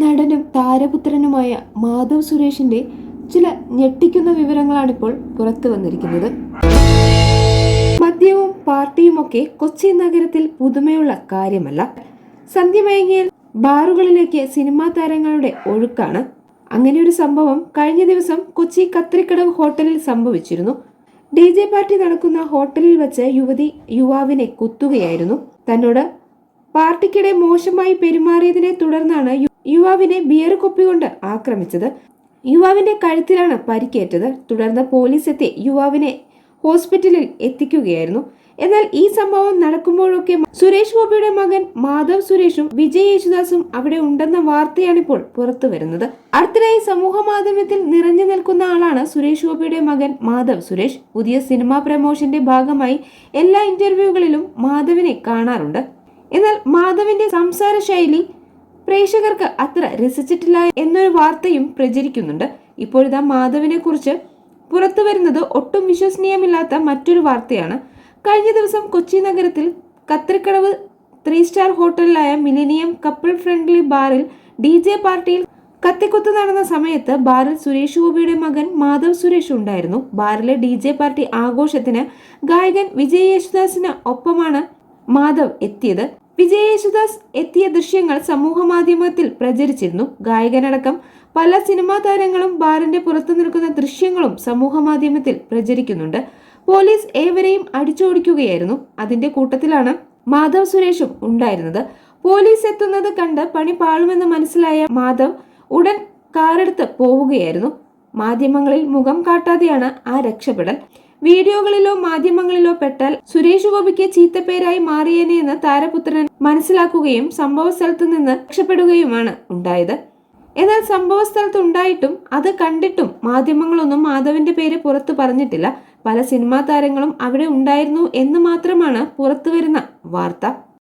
നടനും താരപുത്രനുമായ മാധവ് സുരേഷിന്റെ ചില ഞെട്ടിക്കുന്ന വിവരങ്ങളാണിപ്പോൾ പുറത്തു വന്നിരിക്കുന്നത്. മദ്യവും പാർട്ടിയുമൊക്കെ കൊച്ചി നഗരത്തിൽ പുതുമയുള്ള കാര്യമല്ല. സന്ധ്യമയങ്ങിയിൽ ബാറുകളിലേക്ക് സിനിമാ താരങ്ങളുടെ ഒഴുക്കാണ്. അങ്ങനെ ഒരു സംഭവം കഴിഞ്ഞ ദിവസം കൊച്ചി കത്രിക്കടവ് ഹോട്ടലിൽ സംഭവിച്ചിരുന്നു. ഡി ജെ പാർട്ടി നടക്കുന്ന ഹോട്ടലിൽ വെച്ച് യുവതി യുവാവിനെ കുത്തുകയായിരുന്നു. തന്നോട് പാർട്ടിക്കിടെ മോശമായി പെരുമാറിയതിനെ തുടർന്നാണ് യുവാവിനെ ബിയർ കുപ്പി കൊണ്ട് ആക്രമിച്ചത്. യുവാവിന്റെ കഴുത്തിലാണ് പരിക്കേറ്റത്. തുടർന്ന് പോലീസ് എത്തി യുവാവിനെ ഹോസ്പിറ്റലിൽ എത്തിക്കുകയായിരുന്നു. എന്നാൽ ഈ സംഭവം നടക്കുമ്പോഴൊക്കെ സുരേഷ് ഗോപിയുടെ മകൻ മാധവ് സുരേഷും വിജയ് യേശുദാസും അവിടെ ഉണ്ടെന്ന വാർത്തയാണ് ഇപ്പോൾ പുറത്തു വരുന്നത്. അടുത്തിടെയായി സമൂഹ മാധ്യമത്തിൽ നിറഞ്ഞു നിൽക്കുന്ന ആളാണ് സുരേഷ് ഗോപിയുടെ മകൻ മാധവ് സുരേഷ്. പുതിയ സിനിമാ പ്രമോഷന്റെ ഭാഗമായി എല്ലാ ഇന്റർവ്യൂകളിലും മാധവിനെ കാണാറുണ്ട്. എന്നാൽ മാധവിന്റെ സംസാര ശൈലി പ്രേക്ഷകർക്ക് അത്ര രസിച്ചിട്ടില്ല എന്നൊരു വാർത്തയും പ്രചരിക്കുന്നുണ്ട്. ഇപ്പോഴിതാ മാധവിനെ കുറിച്ച് പുറത്തു വരുന്നത് ഒട്ടും വിശ്വസനീയമില്ലാത്ത മറ്റൊരു വാർത്തയാണ്. കഴിഞ്ഞ ദിവസം കൊച്ചി നഗരത്തിൽ കത്തിരിക്കടവ് ത്രീ സ്റ്റാർ ഹോട്ടലിലായ മിലിനിയം കപ്പിൾ ഫ്രണ്ട്ലി ബാറിൽ ഡി ജെ പാർട്ടിയിൽ കത്തിക്കുത്ത് നടന്ന സമയത്ത് ബാറിൽ സുരേഷ് ഗോപിയുടെ മകൻ മാധവ് സുരേഷ് ഉണ്ടായിരുന്നു. ബാറിലെ ഡി ജെ പാർട്ടി ആഘോഷത്തിന് ഗായകൻ വിജയ് യേശുദാസിന് ഒപ്പമാണ് മാധവ് എത്തിയത്. വിജയ് യേശുദാസ് എത്തിയ ദൃശ്യങ്ങൾ സമൂഹ മാധ്യമത്തിൽ പ്രചരിച്ചിരുന്നു. ഗായകനടക്കം പല സിനിമാ താരങ്ങളും ബാറിന്റെ പുറത്തു നിൽക്കുന്ന ദൃശ്യങ്ങളും സമൂഹ മാധ്യമത്തിൽ പ്രചരിക്കുന്നുണ്ട്. പോലീസ് ഏവരെയും അടിച്ചോടിക്കുകയായിരുന്നു. അതിന്റെ കൂട്ടത്തിലാണ് മാധവ് സുരേഷും ഉണ്ടായിരുന്നത്. പോലീസ് എത്തുന്നത് കണ്ട് പണി പാളുമെന്ന് മനസ്സിലായ മാധവ് ഉടൻ കാറെടുത്ത് പോവുകയായിരുന്നു. മാധ്യമങ്ങളിൽ മുഖം കാട്ടാതെയാണ് ആ രക്ഷപ്പെടൽ. വീഡിയോകളിലോ മാധ്യമങ്ങളിലോ പെട്ടാൽ സുരേഷ് ഗോപിക്ക് ചീത്തപ്പേരായി മാറിയേനെ എന്ന് താരപുത്രൻ മനസ്സിലാക്കുകയും സംഭവ സ്ഥലത്ത് നിന്ന് രക്ഷപ്പെടുകയുമാണ് ഉണ്ടായത്. എന്നാൽ സംഭവ സ്ഥലത്ത് ഉണ്ടായിട്ടും അത് കണ്ടിട്ടും മാധ്യമങ്ങളൊന്നും മാധവന്റെ പേര് പുറത്തു പറഞ്ഞിട്ടില്ല. പല സിനിമാ താരങ്ങളും അവിടെ ഉണ്ടായിരുന്നു എന്ന് മാത്രമാണ് പുറത്തുവരുന്ന വാർത്ത.